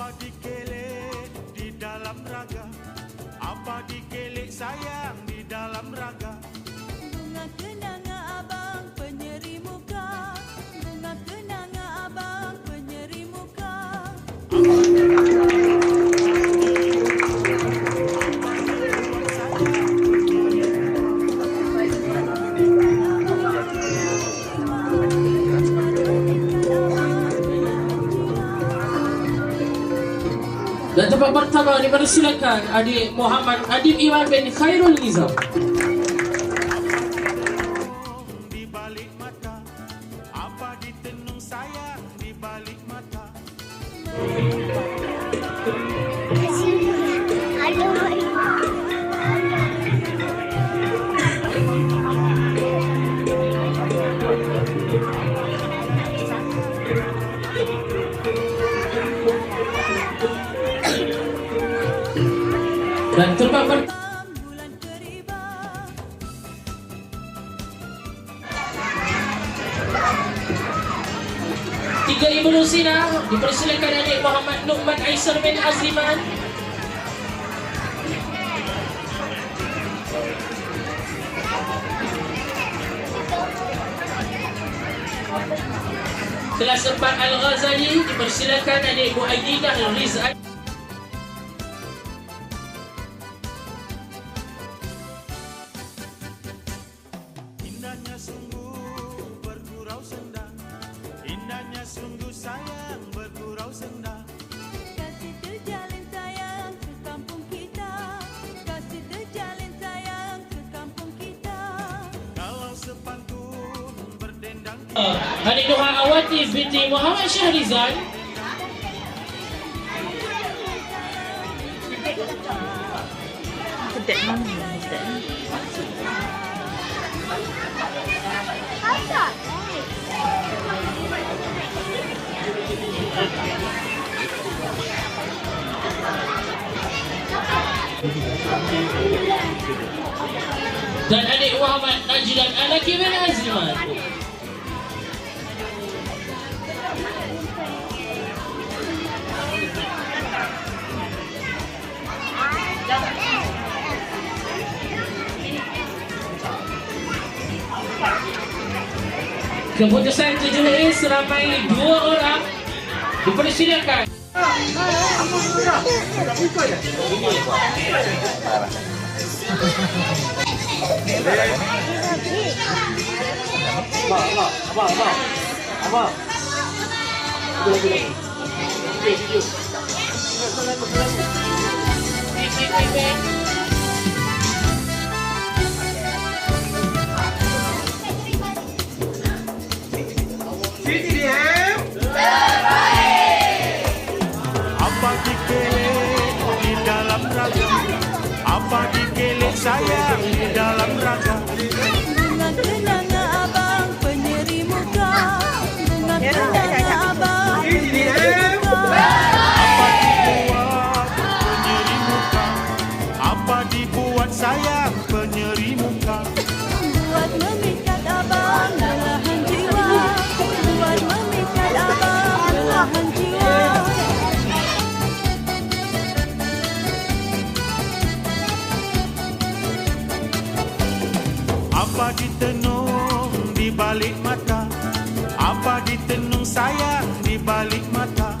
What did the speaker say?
Apa dikelek di dalam raga? Apa dikelek sayang di dalam raga? Bunga kenanga abang penyeri muka. Bunga kenanga abang penyeri muka Dan tempat pertama dipersilakan adik Muhammad Adib Iwan bin Khairul Nizam. Dan bulan keriba tiga ibu Lusina dipersilakan adik Muhammad Numan Aisyar bin Azliman. Kelas 4 Al-Ghazali dipersilakan adik Bu Aidinah Rizal. Indahnya sungguh bergurau senda Indahnya sungguh sayang bergurau senda Kasih terjalin sayang ke kampung kita. Kasih terjalin sayang ke kampung kita. Kalau sepantun berdendang Adik Nuha Awati binti Muhammad Syahrizal. Dan adik Muhammad Najlan Anaki bin Azliman. Keputusan tujuh ini seramai dua orang dipersilakan. Apa dikelek di dalam Apa dikelek sayang di dalam raga ditenung di balik mata? Apa ditenung sayang di balik mata